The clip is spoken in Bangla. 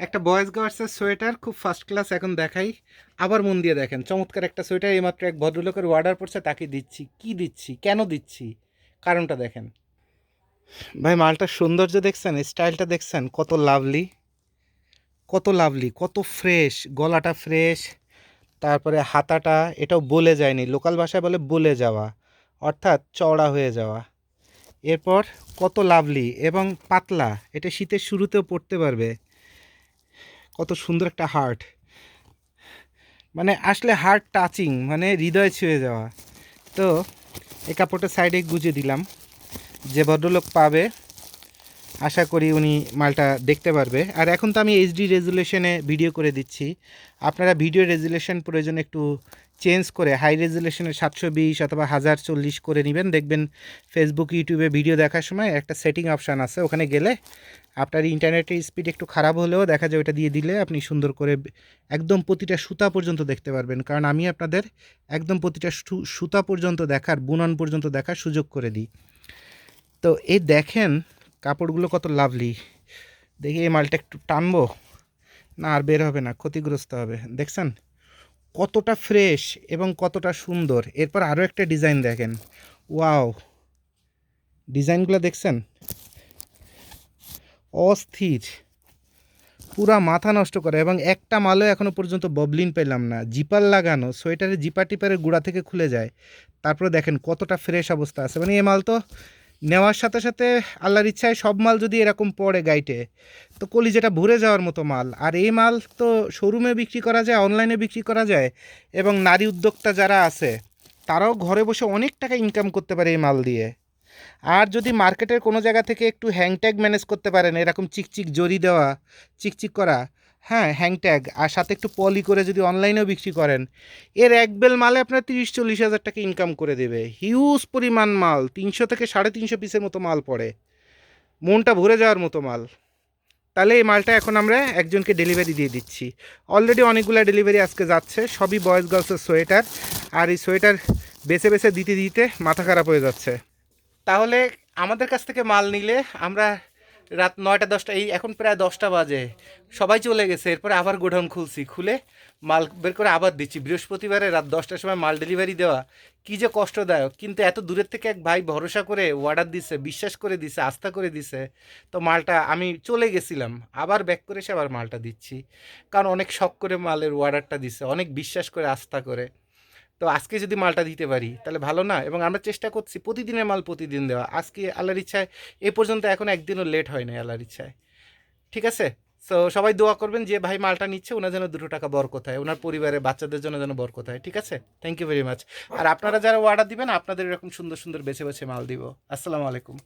একটা বয়েজ গার্লসের সোয়েটার খুব ফার্স্ট ক্লাস এখন দেখাই। আবার মন দিয়ে দেখেন, চমৎকার একটা সোয়েটার, এইমাত্র এক ভদ্রলোকের অর্ডার পড়ছে, তাকে দিচ্ছি। কি দিচ্ছি? কেন দিচ্ছি? কারণটা দেখেন। ভাই মালটার সৌন্দর্য দেখছেন, স্টাইলটা দেখছেন, কত লাভলি। কত লাভলি, কত ফ্রেশ গলাটা ফ্রেশ তারপরে হাতাটা, এটাও বলে যায়নি, লোকাল ভাষায় বলে বলে যাওয়া, অর্থাৎ চওড়া হয়ে যাওয়া। এরপর কত লাভলি এবং পাতলা, এটা শীতের শুরুতেও পড়তে পারবে। কত সুন্দর একটা হার্ট মানে আসলে হার্ট টাচিং মানে হৃদয় ছুঁয়ে যাওয়া। তো এই কাপড়টা সাইডে গুজে দিলাম। যে ভদ্রলোক পাবে, আশা করি উনি মালটা দেখতে পারবে। আর এখন তো আমি এইচডি রেজুলেশনে ভিডিও করে দিচ্ছি। আপনারা ভিডিও রেজুলেশন প্রয়োজন একটু চেঞ্জ করে হাই রেজুলেশনে সাতশো বিশ অথবা হাজার চল্লিশ করে নেবেন। দেখবেন ফেসবুক ইউটিউবে ভিডিও দেখার সময় একটা সেটিং অপশান আছে। ওখানে গেলে আপনার ইন্টারনেটের স্পিড একটু খারাপ হলেও দেখা যায় ওটা দিয়ে দিলে আপনি সুন্দর করে একদম প্রতিটা সুতা পর্যন্ত দেখতে পারবেন। কারণ আমি আপনাদের একদম প্রতিটা সুতা পর্যন্ত দেখার, বুনন পর্যন্ত দেখার সুযোগ করে দিই। তো এই দেখেন কাপড়গুলো কত লাভলি। দেখি এই মালটা একটু টানবো। না, আর বের হবে না, ক্ষতিগ্রস্ত হবে। দেখছেন? কতটা ফ্রেশ এবং কতটা সুন্দর। এরপর আরও একটা ডিজাইন দেখেন। ওয়াও। ডিজাইনগুলো দেখছেন? অস্থির। পুরা মাথা নষ্ট করে এবং একটা মালও এখনও পর্যন্ত ববলিন পেলাম না। জিপার লাগানো, সোয়েটারে জিপা টিপারের গুঁড়া থেকে খুলে যায়। তারপরে দেখেন কতটা ফ্রেশ অবস্থা আছে। মানে এ মাল তো নেওয়ার সাথে সাথে আল্লাহর ইচ্ছায় সব মাল যদি এরকম পড়ে গাইটে, তো কলিজাটা ভরে যাওয়ার মতো মাল। আর এই মাল তো শোরুমে বিক্রি করা যায়, অনলাইনে বিক্রি করা যায়, এবং নারী উদ্যোক্তা যারা আছে, তারাও ঘরে বসে অনেক টাকা ইনকাম করতে পারে এই মাল দিয়ে। আর যদি মার্কেটের কোনো জায়গা থেকে একটু হ্যাংট্যাগ ম্যানেজ করতে পারেন, এরকম চিকচিক জরি দেওয়া, চিকচিক করা হ্যাঁ হ্যাংট্যাগ আর সাথে একটু পলি করে যদি অনলাইনেও বিক্রি করেন, এর এক বেল মালে আপনার তিরিশ চল্লিশ হাজার টাকা ইনকাম করে দেবে। হিউজ পরিমাণ মাল, তিনশো থেকে সাড়ে তিনশো পিসের মতো মাল পড়ে। মনটা ভরে যাওয়ার মতো মাল। তাহলে এই মালটা এখন আমরা একজনকে ডেলিভারি দিয়ে দিচ্ছি। অলরেডি অনেকগুলো ডেলিভারি আজকে যাচ্ছে, সবই বয়েজ গার্লসের সোয়েটার আর এই সোয়েটার বেছে বেছে দিতে দিতে মাথা খারাপ হয়ে যাচ্ছে। তাহলে আমাদের কাছ থেকে মাল নিলে আমরা রাত নয়টা, দশটা, এই এখন প্রায় দশটা বাজে। সবাই চলে গেছে, এরপরে আবার গোডাউন খুলছি। খুলে মাল বের করে আবার দিচ্ছি। বৃহস্পতিবারে রাত দশটার সময় মাল ডেলিভারি দেওয়া কী যে কষ্টদায়ক। কিন্তু এত দূরের থেকে এক ভাই ভরসা করে অর্ডার দিছে, বিশ্বাস করে দিছে, আস্থা করে দিছে। তো মালটা আমি চলে গেছিলাম। আবার ব্যাক করে এসে আবার মালটা দিচ্ছি। কারণ অনেক শখ করে মালের অর্ডারটা দিছে, অনেক বিশ্বাস করে, আস্থা করে। তো আজকে যদি মালটা দিতে পারি, তাহলে ভালো না? এবং আমরা চেষ্টা করছি প্রতিদিনের মাল প্রতিদিন দেওয়া। আজকে আল্লাহর ইচ্ছায়, এ পর্যন্ত এখন একদিনও লেট হয় না আল্লাহর ইচ্ছায়। ঠিক আছে? সো সবাই দোয়া করবেন যে ভাই মালটা নিচ্ছে ওনার যেন দুটো টাকা বরকত হয়। ওনার পরিবারের বাচ্চাদের জন্য যেন বরকত হয়। ঠিক আছে? থ্যাংক ইউ ভেরি মাচ আর আপনারা যারা অর্ডার দিবেন, আপনাদের এরকম সুন্দর সুন্দর বেছে বেছে মাল দিব। আসসালামু আলাইকুম।